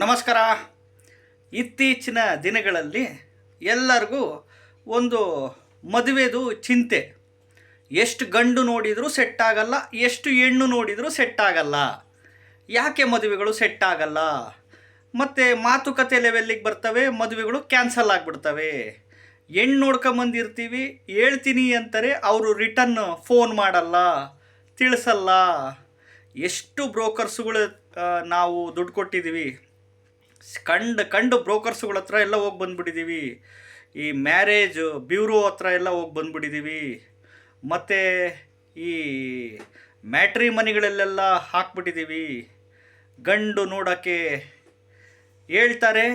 ನಮಸ್ಕಾರ. ಇತ್ತೀಚಿನ ದಿನಗಳಲ್ಲಿ ಎಲ್ಲರಿಗೂ ಒಂದು ಮದುವೆದು ಚಿಂತೆ. ಎಷ್ಟು ಗಂಡು ನೋಡಿದರೂ ಸೆಟ್ ಆಗಲ್ಲ, ಎಷ್ಟು ಹೆಣ್ಣು ನೋಡಿದರೂ ಸೆಟ್ ಆಗಲ್ಲ. ಯಾಕೆ ಮದುವೆಗಳು ಸೆಟ್ ಆಗಲ್ಲ? ಮತ್ತು ಮಾತುಕತೆ ಲೆವೆಲ್ಲಿಗೆ ಬರ್ತವೆ, ಮದುವೆಗಳು ಕ್ಯಾನ್ಸಲ್ ಆಗಿಬಿಡ್ತವೆ. ಹೆಣ್ಣು ನೋಡ್ಕೊಂಬಂದಿರ್ತೀವಿ, ಹೇಳ್ತೀನಿ ಅಂತಾರೆ, ಅವರು ರಿಟರ್ನ್ ಫೋನ್ ಮಾಡಲ್ಲ, ತಿಳಿಸಲ್ಲ. ಎಷ್ಟು ಬ್ರೋಕರ್ಸ್ಗಳು ನಾವು ದುಡ್ಡು ಕೊಟ್ಟಿದ್ದೀವಿ. ಕಂಡು ಕಂಡು ಬ್ರೋಕರ್ಸ್ಗಳ ಹತ್ರ ಎಲ್ಲ ಹೋಗಿ ಬಂದ್ಬಿಟ್ಟಿದ್ದೀವಿ ಈ ಮ್ಯಾರೇಜ್ ಬ್ಯೂರೋ ಹತ್ರ ಎಲ್ಲ ಹೋಗಿ ಬಂದ್ಬಿಟ್ಟಿದ್ದೀವಿ ಮತ್ತು ಈ ಮ್ಯಾಟ್ರಿ ಮನಿಗಳಲ್ಲೆಲ್ಲ ಹಾಕ್ಬಿಟ್ಟಿದ್ದೀವಿ ಗಂಡು ನೋಡೋಕ್ಕೆ ಹೇಳ್ತಾರೆ,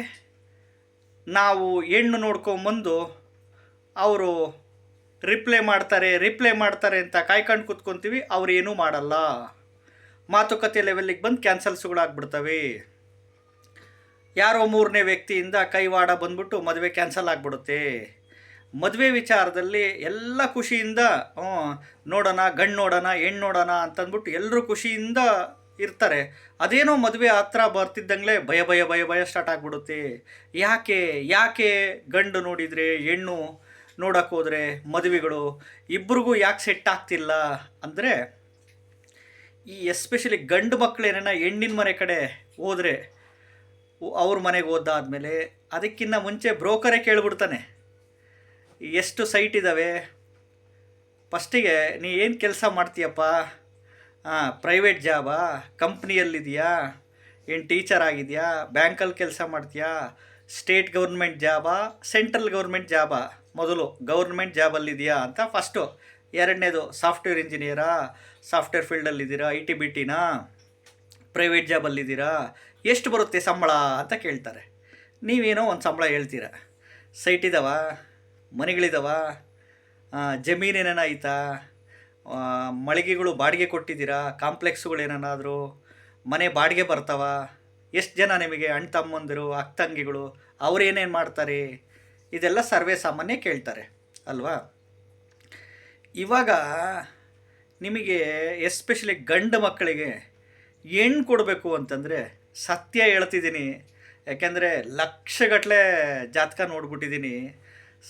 ನಾವು ಹೆಣ್ಣು ನೋಡ್ಕೊಂಬಂದು ಅವರು ರಿಪ್ಲೈ ಮಾಡ್ತಾರೆ ರಿಪ್ಲೈ ಮಾಡ್ತಾರೆ ಅಂತ ಕಾಯ್ಕೊಂಡು ಕೂತ್ಕೊತೀವಿ, ಅವ್ರು ಏನೂ ಮಾಡಲ್ಲ. ಮಾತುಕತೆ ಲೆವೆಲ್ಲಿಗೆ ಬಂದು ಕ್ಯಾನ್ಸಲ್ಸ್ಗಳಾಗ್ಬಿಡ್ತವೆ. ಯಾರೋ ಮೂರನೇ ವ್ಯಕ್ತಿಯಿಂದ ಕೈವಾಡ ಬಂದ್ಬಿಟ್ಟು ಮದುವೆ ಕ್ಯಾನ್ಸಲ್ ಆಗಿಬಿಡುತ್ತೆ. ಮದುವೆ ವಿಚಾರದಲ್ಲಿ ಎಲ್ಲ ಖುಷಿಯಿಂದ ನೋಡೋಣ, ಗಂಡು ನೋಡೋಣ ಹೆಣ್ಣು ನೋಡೋಣ ಅಂತಂದ್ಬಿಟ್ಟು ಎಲ್ಲರೂ ಖುಷಿಯಿಂದ ಇರ್ತಾರೆ. ಅದೇನೋ ಮದುವೆ ಹತ್ರ ಬರ್ತಿದ್ದಂಗೆ ಭಯ ಭಯ ಭಯ ಭಯ ಸ್ಟಾರ್ಟ್ ಆಗಿಬಿಡುತ್ತೆ. ಯಾಕೆ ಯಾಕೆ ಗಂಡು ನೋಡಿದರೆ, ಹೆಣ್ಣು ನೋಡೋಕೆ ಹೋದರೆ ಮದುವೆಗಳು? ಇಬ್ರಿಗೂ ಯಾಕೆ ಸೆಟ್ ಆಗ್ತಿಲ್ಲ? ಅಂದರೆ, ಈ ಎಸ್ಪೆಷಲಿ ಗಂಡು ಮಕ್ಕಳೇನ ಹೆಣ್ಣಿನ ಮನೆ ಕಡೆ ಹೋದರೆ ಅವ್ರ ಮನೆಗೆ ಹೋದಾದ್ಮೇಲೆ ಅದಕ್ಕಿಂತ ಮುಂಚೆ ಬ್ರೋಕರೇ ಕೇಳಿಬಿಡ್ತಾನೆ. ಎಷ್ಟು ಸೈಟ್ ಇದ್ದಾವೆ ಫಸ್ಟಿಗೆ ನೀ ಏನು ಕೆಲಸ ಮಾಡ್ತೀಯಪ್ಪ? ಹಾಂ ಪ್ರೈವೇಟ್ ಜಾಬಾ? ಕಂಪ್ನಿಯಲ್ಲಿದೆಯಾ? ಏನು ಟೀಚರ್ ಆಗಿದೆಯಾ? ಬ್ಯಾಂಕಲ್ಲಿ ಕೆಲಸ ಮಾಡ್ತೀಯಾ? ಸ್ಟೇಟ್ ಗೌರ್ಮೆಂಟ್ ಜಾಬಾ? ಸೆಂಟ್ರಲ್ ಗೌರ್ಮೆಂಟ್ ಜಾಬಾ? ಮೊದಲು ಗೌರ್ಮೆಂಟ್ ಜಾಬಲ್ಲಿದೆಯಾ ಅಂತ ಫಸ್ಟು. ಎರಡನೇದು ಸಾಫ್ಟ್ವೇರ್ ಇಂಜಿನಿಯರಾ? ಸಾಫ್ಟ್ವೇರ್ ಫೀಲ್ಡಲ್ಲಿದ್ದೀರಾ? ಐ ಟಿ ಬಿ ಟಿನಾ ಪ್ರೈವೇಟ್ ಜಾಬಲ್ಲಿದ್ದೀರಾ? ಎಷ್ಟು ಬರುತ್ತೆ ಸಂಬಳ ಅಂತ ಕೇಳ್ತಾರೆ. ನೀವೇನೋ ಒಂದು ಸಂಬಳ ಹೇಳ್ತೀರ. ಸೈಟ್ ಇದಾವ ಮನೆಗಳಿದಾವ ಜಮೀನೇನ ಐತಾ ಆ, ಮಳಿಗೆಗಳು ಬಾಡಿಗೆ ಕೊಟ್ಟಿದ್ದೀರಾ ಕಾಂಪ್ಲೆಕ್ಸ್ಗಳು ಏನೇನಾದರೂ ಮನೆ ಬಾಡಿಗೆ ಬರ್ತಾವ ಎಷ್ಟು ಜನ ನಿಮಗೆ ಅಣ್ಣ ತಮ್ಮಂದಿರು ಅಕ್ಕ ತಂಗಿಗಳು ಅವ್ರು ಏನೇನು ಮಾಡ್ತಾರೆ ಇದೆಲ್ಲ ಸರ್ವೇ ಸಾಮಾನ್ಯ ಕೇಳ್ತಾರೆ ಅಲ್ವಾ? ಇವಾಗ ನಿಮಗೆ ಎಸ್ಪೆಷಲಿ ಗಂಡು ಮಕ್ಕಳಿಗೆ ಹೆಣ್ಣು ಕೊಡಬೇಕು ಅಂತಂದರೆ ಸತ್ಯ ಹೇಳ್ತಿದ್ದೀನಿ. ಯಾಕೆಂದರೆ ಲಕ್ಷಗಟ್ಟಲೆ ಜಾತಕ ನೋಡ್ಬಿಟ್ಟಿದ್ದೀನಿ.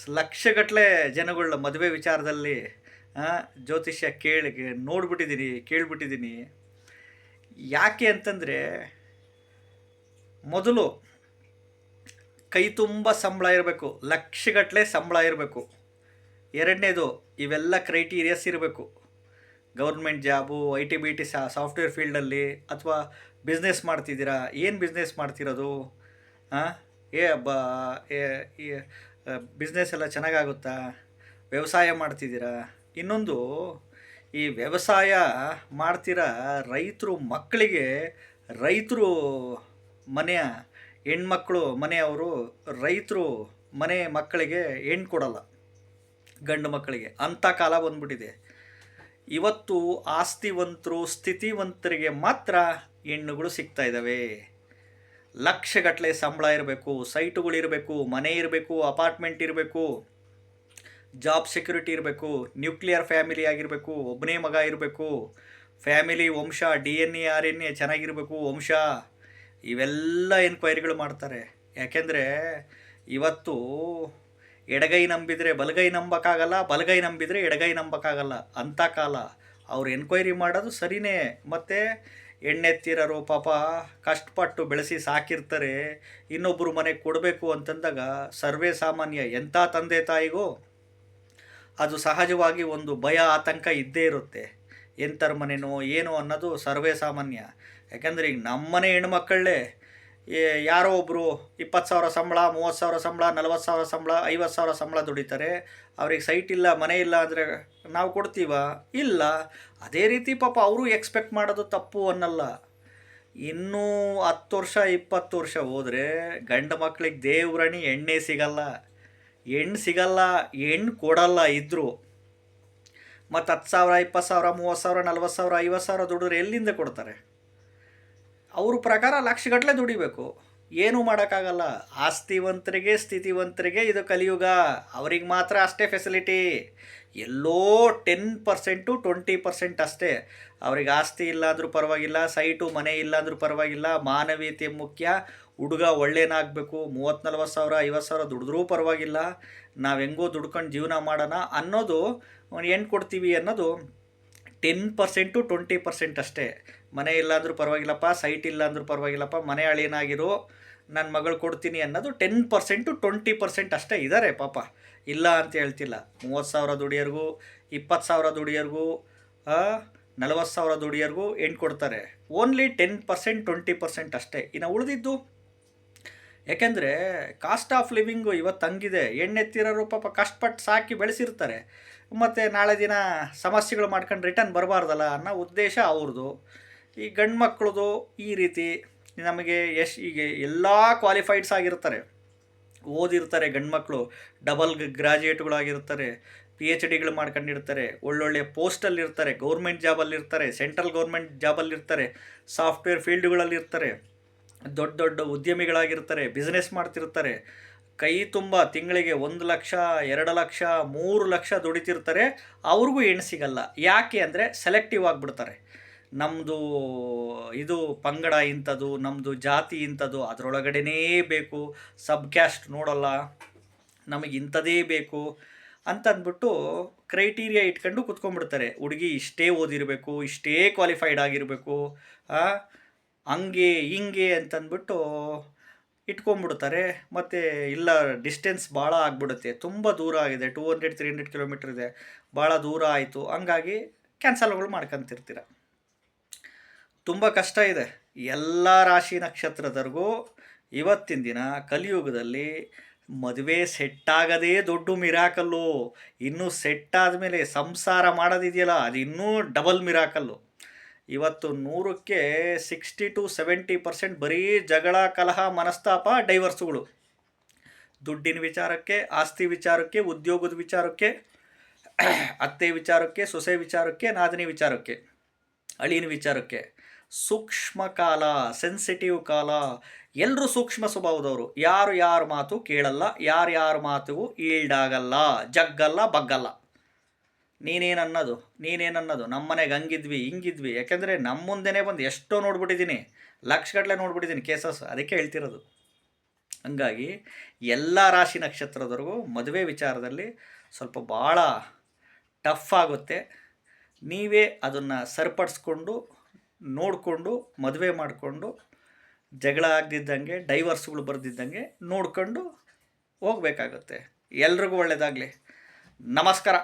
ಲಕ್ಷಗಟ್ಟಲೆ ಜನಗಳ ಮದುವೆ ವಿಚಾರದಲ್ಲಿ ಜ್ಯೋತಿಷ್ಯ ಕೇಳಿ ನೋಡ್ಬಿಟ್ಟಿದ್ದೀನಿ, ಕೇಳ್ಬಿಟ್ಟಿದ್ದೀನಿ. ಯಾಕೆ ಅಂತಂದರೆ, ಮೊದಲು ಕೈ ತುಂಬ ಸಂಬಳ ಇರಬೇಕು. ಲಕ್ಷಗಟ್ಟಲೆ ಸಂಬಳ ಇರಬೇಕು. ಎರಡನೇದು, ಇವೆಲ್ಲ ಕ್ರೈಟೀರಿಯಾಸ್ ಇರಬೇಕು. Government job I T B T software ಫೀಲ್ಡಲ್ಲಿ ಅಥವಾ ಬಿಸ್ನೆಸ್ ಮಾಡ್ತಿದ್ದೀರಾ? ಏನು ಬಿಸ್ನೆಸ್ ಮಾಡ್ತಿರೋದು? ಹಾಂ ಏ ಬ ಬಿಸ್ನೆಸ್ ಎಲ್ಲ ಚೆನ್ನಾಗಾಗುತ್ತಾ? ವ್ಯವಸಾಯ ಮಾಡ್ತಿದ್ದೀರಾ? ಇನ್ನೊಂದು, ಈ ವ್ಯವಸಾಯ ಮಾಡ್ತಿರೋ ರೈತರು ಮಕ್ಕಳಿಗೆ, ರೈತರು ಮನೆಯ ಹೆಣ್ಮಕ್ಳು ಮನೆಯವರು ರೈತರು ಮನೆ ಮಕ್ಕಳಿಗೆ ಹೆಣ್ಣು ಕೊಡಲ್ಲ, ಗಂಡು ಮಕ್ಕಳಿಗೆ. ಅಂಥ ಕಾಲ ಬಂದ್ಬಿಟ್ಟಿದೆ. ಇವತ್ತು ಆಸ್ತಿವಂತರು ಸ್ಥಿತಿವಂತರಿಗೆ ಮಾತ್ರ ಹೆಣ್ಣುಗಳು ಸಿಗ್ತಾ ಇದ್ದಾವೆ. ಲಕ್ಷಗಟ್ಟಲೆ ಸಂಬಳ ಇರಬೇಕು ಸೈಟುಗಳಿರಬೇಕು ಮನೆ ಇರಬೇಕು, ಅಪಾರ್ಟ್ಮೆಂಟ್ ಇರಬೇಕು, ಜಾಬ್ ಸೆಕ್ಯೂರಿಟಿ ಇರಬೇಕು, ನ್ಯೂಕ್ಲಿಯರ್ ಫ್ಯಾಮಿಲಿ ಆಗಿರಬೇಕು, ಒಬ್ಬನೇ ಮಗ ಇರಬೇಕು, ಫ್ಯಾಮಿಲಿ ವಂಶ, D N A, R N A ಚೆನ್ನಾಗಿರಬೇಕು, ವಂಶ, ಇವೆಲ್ಲ ಎನ್ಕ್ವೈರಿಗಳು ಮಾಡ್ತಾರೆ. ಯಾಕೆಂದರೆ ಇವತ್ತು ಎಡಗೈ ನಂಬಿದರೆ ಬಲಗೈ ನಂಬಕ್ಕಾಗಲ್ಲ, ಬಲಗೈ ನಂಬಿದರೆ ಎಡಗೈ ನಂಬಕ್ಕಾಗಲ್ಲ ಅಂಥ ಕಾಲ. ಅವ್ರು ಎನ್ಕ್ವೈರಿ ಮಾಡೋದು ಸರಿನೇ, ಮತ್ತು ಎಣ್ಣೆತ್ತಿರೋರು ಪಾಪ ಕಷ್ಟಪಟ್ಟು ಬೆಳೆಸಿ ಸಾಕಿರ್ತಾರೆ ಇನ್ನೊಬ್ಬರು ಮನೆಗೆ ಕೊಡಬೇಕು ಅಂತಂದಾಗ ಸರ್ವೇ ಸಾಮಾನ್ಯ ಎಂಥ ತಂದೆ ತಾಯಿಗೂ, ಅದು ಸಹಜವಾಗಿ ಒಂದು ಭಯ, ಆತಂಕ ಇದ್ದೇ ಇರುತ್ತೆ. ಎಂಥರ ಮನೆನೋ ಏನೋ ಅನ್ನೋದು ಸರ್ವೇ ಸಾಮಾನ್ಯ. ಯಾಕೆಂದರೆ ಈಗ ನಮ್ಮನೆ ಹೆಣ್ಮಕ್ಕಳೇ ಯಾರೋ ಒಬ್ಬರು ಇಪ್ಪತ್ತು ಸಾವಿರ ಸಂಬಳ, ಮೂವತ್ತು ಸಾವಿರ ಸಂಬಳ, ನಲ್ವತ್ತು ಸಾವಿರ ಸಂಬಳ, ಐವತ್ತು ಸಾವಿರ ಸಂಬಳ ದುಡಿತಾರೆ. ಅವ್ರಿಗೆ ಸೈಟ್ ಇಲ್ಲ, ಮನೆ ಇಲ್ಲ ಅಂದರೆ ನಾವು ಕೊಡ್ತೀವ? ಇಲ್ಲ. ಅದೇ ರೀತಿ ಪಾಪ ಅವರು ಎಕ್ಸ್ಪೆಕ್ಟ್ ಮಾಡೋದು ತಪ್ಪು ಅನ್ನಲ್ಲ. ಇನ್ನೂ ಹತ್ತು ವರ್ಷ, ಇಪ್ಪತ್ತು ವರ್ಷ ಹೋದರೆ ಗಂಡು ಮಕ್ಳಿಗೆ ದೇವ್ರಣಿ ಎಣ್ಣೆ ಸಿಗಲ್ಲ. ಹೆಣ್ಣು ಸಿಗಲ್ಲ ಹೆಣ್ಣು ಕೊಡಲ್ಲ ಇದ್ದರು ಮತ್ತು ಹತ್ತು ಸಾವಿರ, ಇಪ್ಪತ್ತು ಸಾವಿರ, ಮೂವತ್ತು ಸಾವಿರ, ನಲ್ವತ್ತು ಸಾವಿರ, ಐವತ್ತು ಸಾವಿರ ದುಡಿದ್ರೆ ಎಲ್ಲಿಂದ ಕೊಡ್ತಾರೆ? ಅವ್ರ ಪ್ರಕಾರ ಲಕ್ಷಗಟ್ಟಲೆ ದುಡಿಬೇಕು. ಏನೂ ಮಾಡೋಕ್ಕಾಗಲ್ಲ. ಆಸ್ತಿವಂತರಿಗೆ, ಸ್ಥಿತಿವಂತರಿಗೆ ಇದು ಕಲಿಯುಗ. ಅವ್ರಿಗೆ ಮಾತ್ರ ಅಷ್ಟೇ ಫೆಸಿಲಿಟಿ ಎಲ್ಲೋ ಟೆನ್ ಪರ್ಸೆಂಟು ಟ್ವೆಂಟಿ ಪರ್ಸೆಂಟ್ ಅಷ್ಟೇ. ಅವ್ರಿಗೆ ಆಸ್ತಿ ಇಲ್ಲಾಂದರೂ ಪರವಾಗಿಲ್ಲ, ಸೈಟು, ಮನೆ ಇಲ್ಲಾಂದರೂ ಪರವಾಗಿಲ್ಲ, ಮಾನವೀಯತೆ ಮುಖ್ಯ. ಹುಡುಗ ಒಳ್ಳೇನಾಗಬೇಕು ಮೂವತ್ತು ನಲ್ವತ್ತು ಸಾವಿರ, ಐವತ್ತು ಸಾವಿರ ದುಡಿದ್ರೂ ಪರವಾಗಿಲ್ಲ. ನಾವು ಹೆಂಗೋ ದುಡ್ಕೊಂಡು ಜೀವನ ಮಾಡೋಣ ಅನ್ನೋದು ಹೆಣ್ಣು ಕೊಡ್ತೀವಿ ಅನ್ನೋದು ಟೆನ್ ಪರ್ಸೆಂಟು ಟ್ವೆಂಟಿ ಪರ್ಸೆಂಟ್ ಅಷ್ಟೇ. ಮನೆ ಇಲ್ಲಾಂದ್ರೂ ಪರವಾಗಿಲ್ಲಪ್ಪ ಸೈಟ್ ಇಲ್ಲ ಅಂದರೂ ಪರವಾಗಿಲ್ಲಪ್ಪ, ಮನೆ ಅಳಿನಾಗಿರೋ ನನ್ನ ಮಗಳು ಕೊಡ್ತೀನಿ ಅನ್ನೋದು ಟೆನ್ ಪರ್ಸೆಂಟು ಟ್ವೆಂಟಿ ಪರ್ಸೆಂಟ್ ಅಷ್ಟೇ ಇದ್ದಾರೆ ಪಾಪ. ಇಲ್ಲ ಅಂತ ಹೇಳ್ತಿಲ್ಲ. ಮೂವತ್ತು ಸಾವಿರ ದುಡಿಯೋರ್ಗೂ, ಇಪ್ಪತ್ತು ಸಾವಿರ ದುಡಿಯೋರ್ಗೂ ನಲವತ್ತು ಸಾವಿರ ದುಡಿಯೋರ್ಗೂ ಹೆಣ್ಣು ಕೊಡ್ತಾರೆ. Only ten percent twenty percent ಅಷ್ಟೇ. ಇನ್ನು ಉಳಿದಿದ್ದು? ಯಾಕೆಂದರೆ ಕಾಸ್ಟ್ ಆಫ್ ಲಿವಿಂಗು ಇವತ್ತು ಹಂಗಿದೆ. ಹೆಣ್ಣೆತ್ತಿರೋರು ಪಾಪ ಕಷ್ಟಪಟ್ಟು ಸಾಕಿ ಬೆಳೆಸಿರ್ತಾರೆ. ಮತ್ತು ನಾಳೆ ದಿನ ಸಮಸ್ಯೆಗಳು ಮಾಡ್ಕೊಂಡು ರಿಟರ್ನ್ ಬರಬಾರ್ದಲ್ಲ ಅನ್ನೋ ಉದ್ದೇಶ ಅವ್ರದ್ದು. ಈ ಗಂಡು ಮಕ್ಕಳದು ಈ ರೀತಿ ನಮಗೆ ಎಷ್ಟು ಈಗ ಎಲ್ಲ ಕ್ವಾಲಿಫೈಡ್ಸ್ ಆಗಿರ್ತಾರೆ. ಓದಿರ್ತಾರೆ ಗಂಡು ಮಕ್ಕಳು ಡಬಲ್ ಗ್ರಾಜುಯೇಟ್ಗಳಾಗಿರ್ತಾರೆ ಪಿ ಎಚ್ ಡಿಗಳು ಮಾಡ್ಕೊಂಡಿರ್ತಾರೆ, ಒಳ್ಳೊಳ್ಳೆ ಪೋಸ್ಟಲ್ಲಿರ್ತಾರೆ ಗೌರ್ಮೆಂಟ್ ಜಾಬಲ್ಲಿರ್ತಾರೆ ಸೆಂಟ್ರಲ್ ಗೌರ್ಮೆಂಟ್ ಜಾಬಲ್ಲಿರ್ತಾರೆ ಸಾಫ್ಟ್ವೇರ್ ಫೀಲ್ಡ್ಗಳಲ್ಲಿರ್ತಾರೆ ದೊಡ್ಡ ದೊಡ್ಡ ಉದ್ಯಮಿಗಳಾಗಿರ್ತಾರೆ ಬಿಸ್ನೆಸ್ ಮಾಡ್ತಿರ್ತಾರೆ ಕೈ ತುಂಬ ತಿಂಗಳಿಗೆ ಒಂದು ಲಕ್ಷ, ಎರಡು ಲಕ್ಷ, ಮೂರು ಲಕ್ಷ ದುಡಿತಿರ್ತಾರೆ. ಅವ್ರಿಗೂ ಹೆಣ್ಣು ಸಿಗಲ್ಲ. ಯಾಕೆ ಅಂದರೆ ಸೆಲೆಕ್ಟಿವ್ ಆಗಿಬಿಡ್ತಾರೆ. ನಮ್ಮದು ಇದು ಪಂಗಡ ಇಂಥದ್ದು ನಮ್ಮದು ಜಾತಿ ಇಂಥದ್ದು, ಅದರೊಳಗಡೆನೇ ಬೇಕು. ಸಬ್ ಕ್ಯಾಸ್ಟ್ ನೋಡಲ್ಲ, ನಮಗೆ ಇಂಥದೇ ಬೇಕು ಅಂತಂದ್ಬಿಟ್ಟು ಕ್ರೈಟೀರಿಯಾ ಇಟ್ಕೊಂಡು ಕುತ್ಕೊಂಡ್ಬಿಡ್ತಾರೆ. ಹುಡುಗಿ ಇಷ್ಟೇ ಓದಿರಬೇಕು, ಇಷ್ಟೇ ಕ್ವಾಲಿಫೈಡ್ ಆಗಿರಬೇಕು ಹಂಗೆ ಹಿಂಗೆ ಅಂತಂದ್ಬಿಟ್ಟು ಇಟ್ಕೊಂಡ್ಬಿಡ್ತಾರೆ. ಮತ್ತು ಇಲ್ಲ ಡಿಸ್ಟೆನ್ಸ್ ಭಾಳ ಆಗಿಬಿಡುತ್ತೆ. ತುಂಬ ದೂರ ಆಗಿದೆ. Two hundred three hundred kilometre ಇದೆ. ಭಾಳ ದೂರ ಆಯಿತು. ಹಂಗಾಗಿ ಕ್ಯಾನ್ಸಲ್ಗಳು ಮಾಡ್ಕೊತಿರ್ತೀರ. ತುಂಬ ಕಷ್ಟ ಇದೆ. ಎಲ್ಲ ರಾಶಿ ನಕ್ಷತ್ರದವ್ರಿಗೂ ಇವತ್ತಿನ ದಿನ ಕಲಿಯುಗದಲ್ಲಿ ಮದುವೆ ಸೆಟ್ಟಾಗದೇ ದೊಡ್ಡ ಮಿರಾಕಲ್ಲು ಇನ್ನೂ ಸೆಟ್ ಆದಮೇಲೆ ಸಂಸಾರ ಮಾಡೋದಿದೆಯಲ್ಲ, ಅದು ಇನ್ನೂ ಡಬಲ್ ಮಿರಾಕಲ್ಲು ಇವತ್ತು ನೂರಕ್ಕೆ ಸಿಕ್ಸ್ಟಿ ಟು ಸೆವೆಂಟಿ ಪರ್ಸೆಂಟ್ ಬರೀ ಜಗಳ, ಕಲಹ, ಮನಸ್ತಾಪ ಡೈವರ್ಸ್ಗಳು ದುಡ್ಡಿನ ವಿಚಾರಕ್ಕೆ, ಆಸ್ತಿ ವಿಚಾರಕ್ಕೆ, ಉದ್ಯೋಗದ ವಿಚಾರಕ್ಕೆ, ಅತ್ತೆ ವಿಚಾರಕ್ಕೆ, ಸೊಸೆ ವಿಚಾರಕ್ಕೆ, ನಾದಿನಿ ವಿಚಾರಕ್ಕೆ ಅಳಿನ ವಿಚಾರಕ್ಕೆ. ಸೂಕ್ಷ್ಮ ಕಾಲ ಸೆನ್ಸಿಟಿವ್ ಕಾಲ. ಎಲ್ಲರೂ ಸೂಕ್ಷ್ಮ ಸ್ವಭಾವದವರು. ಯಾರು ಯಾರ ಮಾತು ಕೇಳಲ್ಲ ಯಾರು ಮಾತು ಈಲ್ಡ್ ಈಲ್ಡಾಗಲ್ಲ ಜಗ್ಗಲ್ಲ, ಬಗ್ಗಲ್ಲ. ನೀನೇನನ್ನೋದು ನೀನೇನನ್ನೋದು, ನಮ್ಮ ಮನೆಗೆ ಹಂಗಿದ್ವಿ, ಹಿಂಗಿದ್ವಿ. ಯಾಕೆಂದರೆ ನಮ್ಮ ಮುಂದೆನೇ ಬಂದು ಎಷ್ಟೋ ನೋಡ್ಬಿಟ್ಟಿದ್ದೀನಿ. ಲಕ್ಷಗಟ್ಟಲೆ ನೋಡ್ಬಿಟ್ಟಿದ್ದೀನಿ ಕೇಸಸ್. ಅದಕ್ಕೆ ಹೇಳ್ತಿರೋದು. ಹಂಗಾಗಿ ಎಲ್ಲ ರಾಶಿ ನಕ್ಷತ್ರದವರೆಗೂ ಮದುವೆ ವಿಚಾರದಲ್ಲಿ ಸ್ವಲ್ಪ ಭಾಳ ಟಫ್ ಆಗುತ್ತೆ. ನೀವೇ ಅದನ್ನು ಸರಿಪಡಿಸ್ಕೊಂಡು, ನೋಡಿಕೊಂಡು, ಮದುವೆ ಮಾಡಿಕೊಂಡು, ಜಗಳ ಆಗದಿದ್ದಂಗೆ, ಡೈವರ್ಸ್ಗಳು ಬರೆದಿದ್ದಂಗೆ ನೋಡ್ಕೊಂಡು ಹೋಗಬೇಕಾಗುತ್ತೆ. ಎಲ್ರಿಗೂ ಒಳ್ಳೆಯದಾಗಲಿ ನಮಸ್ಕಾರ.